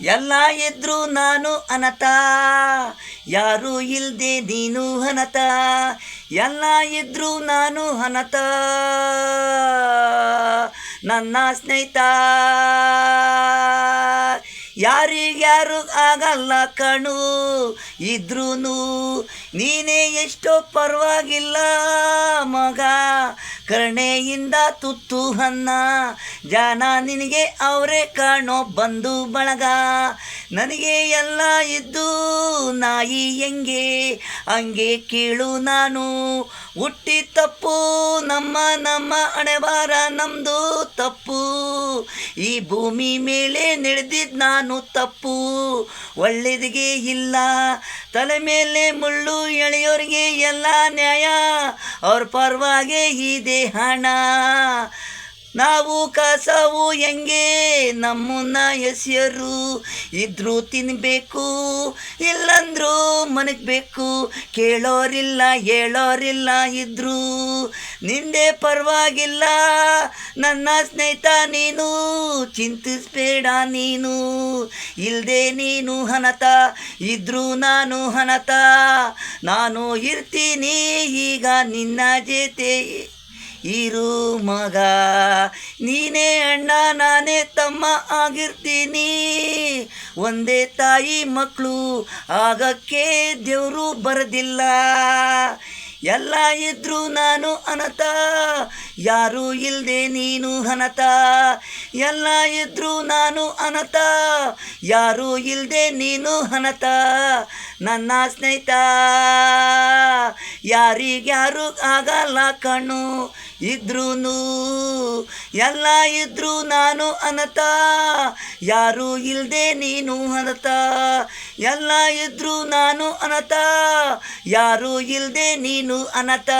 ಎಲ್ಲ ಇದ್ರು ನಾನು ಅನತ ಯಾರು ಇಲ್ದೆ ನೀನು ಹನತ ಎಲ್ಲ ಇದ್ರು ನಾನು ಹನತ ನನ್ನ ಸ್ನೇಹಿತ. ಯಾರಿಗ್ಯಾರು ಆಗಲ್ಲ ಕಣು. ಇದ್ರೂ ನೀನೇ ಎಷ್ಟೋ ಪರವಾಗಿಲ್ಲ ಮಗ. ಕರುಣೆಯಿಂದ ತುತ್ತು ಹನ್ನ. ಜಾನ ನಿನಗೆ ಅವರೇ ಕಾಣೋ ಬಂದು ಬಳಗ. ನನಗೆ ಎಲ್ಲ ಇದ್ದು ನಾಯಿ ಹೆಂಗೆ? ಹಂಗೆ ಕೀಳು ನಾನು. ಹುಟ್ಟಿ ತಪ್ಪು, ನಮ್ಮ ನಮ್ಮ ಅಣೆವಾರ ನಮ್ಮದು ತಪ್ಪು. ಈ ಭೂಮಿ ಮೇಲೆ ನಡೆದಿದ್ದು ನಾನು ತಪ್ಪು. ಒಳ್ಳೆದಿಗೆ ಇಲ್ಲ. ತಲೆ ಮೇಲೆ ಮುಳ್ಳು ಎಳೆಯೋರಿಗೆ ಎಲ್ಲ ನ್ಯಾಯ. ಅವ್ರ ಪರವಾಗೇ ಇದೆ ಹಣ. ನಾವು ಕಸವು ಹೆಂಗೆ? ನಮ್ಮನ್ನ ಎಸೆಯರು ಇದ್ರೂ ತಿನ್ನಬೇಕು ಇಲ್ಲಂದ್ರೂ ಮನಗಬೇಕು. ಕೇಳೋರಿಲ್ಲ, ಹೇಳೋರಿಲ್ಲ ಇದ್ರು ನಿಂದೆ ಪರವಾಗಿಲ್ಲ. ನನ್ನ ಸ್ನೇಹಿತ ನೀನು, ಚಿಂತಿಸ್ಬೇಡ ನೀನು. ಇಲ್ಲದೆ ನೀನು ಹನತ ಇದ್ರು ನಾನು ಹನತ ನಾನು ಇರ್ತೀನಿ ಈಗ ನಿನ್ನ ಜೊತೆ. ಇರು ಮಗ. ನೀನೇ ಅಣ್ಣ, ನಾನೇ ತಮ್ಮ ಆಗಿರ್ತೀನಿ. ಒಂದೇ ತಾಯಿ ಮಕ್ಕಳು ಆಗಕ್ಕೆ ದೇವರು ಬರದಿಲ್ಲ. ಎಲ್ಲ ಇದ್ರು ನಾನು ಅನತ ಯಾರು ಇಲ್ಲದೆ ನೀನು ಹನತ ಎಲ್ಲ ಇದ್ರು ನಾನು ಅನತ ಯಾರು ಇಲ್ಲದೆ ನೀನು ಹನತ ನನ್ನ ಸ್ನೇಹಿತ, ಯಾರಿಗ್ಯಾರು ಆಗಲ್ಲ ಕಣ್ಣು. ಇದ್ರೂ ಎಲ್ಲ ಇದ್ರು ನಾನು ಅನತ ಯಾರು ಇಲ್ಲದೆ ನೀನು ಅನತ ಎಲ್ಲ ಇದ್ರು ನಾನು ಅನತ ಯಾರು ಇಲ್ಲದೆ ನೀನು ಅನತ